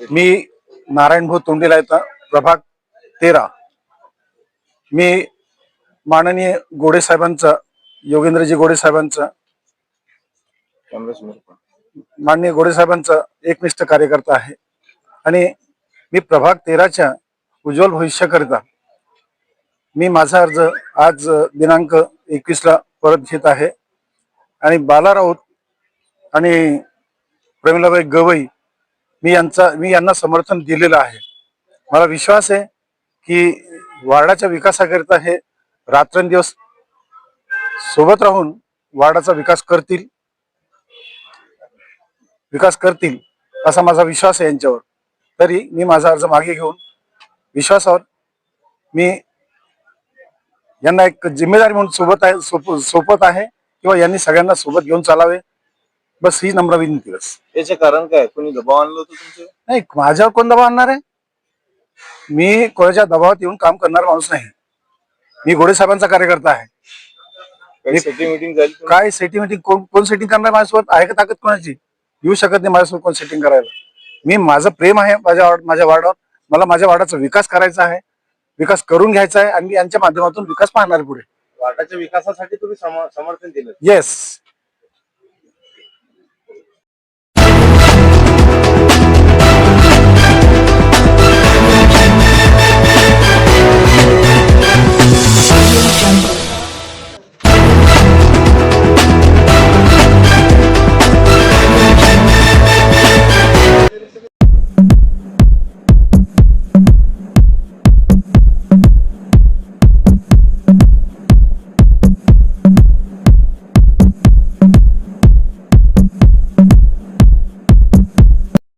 मी नारायण भाऊ तोंडीला येता. प्रभाग तेरा. मी माननीय गोडे साहेबांचं योगेंद्रजी गोडे साहेबांचं माननीय गोडे साहेबांचं एकनिष्ठ कार्यकर्ता आहे. आणि मी प्रभाग तेराच्या उज्ज्वल भविष्याकरिता मी माझा अर्ज आज दिनांक एकवीसला परत घेत आहे. आणि बाला राऊत आणि प्रमिलाबाई गवई मी यांचा मी यांना समर्थन दिलेलं आहे. मला विश्वास आहे की वार्डाच्या विकासाकरिता हे रात्रंदिवस सोबत राहून वार्डाचा विकास करतील विकास करतील असा माझा विश्वास आहे यांच्यावर. तरी मी माझा अर्ज मागे घेऊन विश्वासावर मी यांना एक जिम्मेदारी म्हणून सोबत आहे सोप सोपत आहे किंवा यांनी सगळ्यांना सोबत घेऊन चालावे बस ही नम्र विनंती बस. याचे कारण काय? कोणी दबाव आणलं होतं तुमचे? नाही माझ्यावर कोण दबाव आणणार आहे? मी कोणाच्या दबावात येऊन काम करणारा माणूस नाही. मी गोडे साहेबांचा कार्यकर्ता आहे. काही सेटिंग मिटिंग झाली तुमची? काय सेटिंग मिटिंग कोण कोण सेटिंग करणार माझ्यासोबत? आहे का ताकद कोणाची? येऊ शकत नाही माझ्यासोबत कोण सेटिंग करायला. मी माझं प्रेम आहे माझ्या वार्ड- माझ्या वार्डावर. मला माझ्या वार्डाचा विकास करायचा आहे. विकास करून घ्यायचा आहे आणि मी यांच्या माध्यमातून विकास पाहणार आहे पुढे. वार्डाच्या विकासासाठी तुम्ही सम- समर्थन दिलं. येस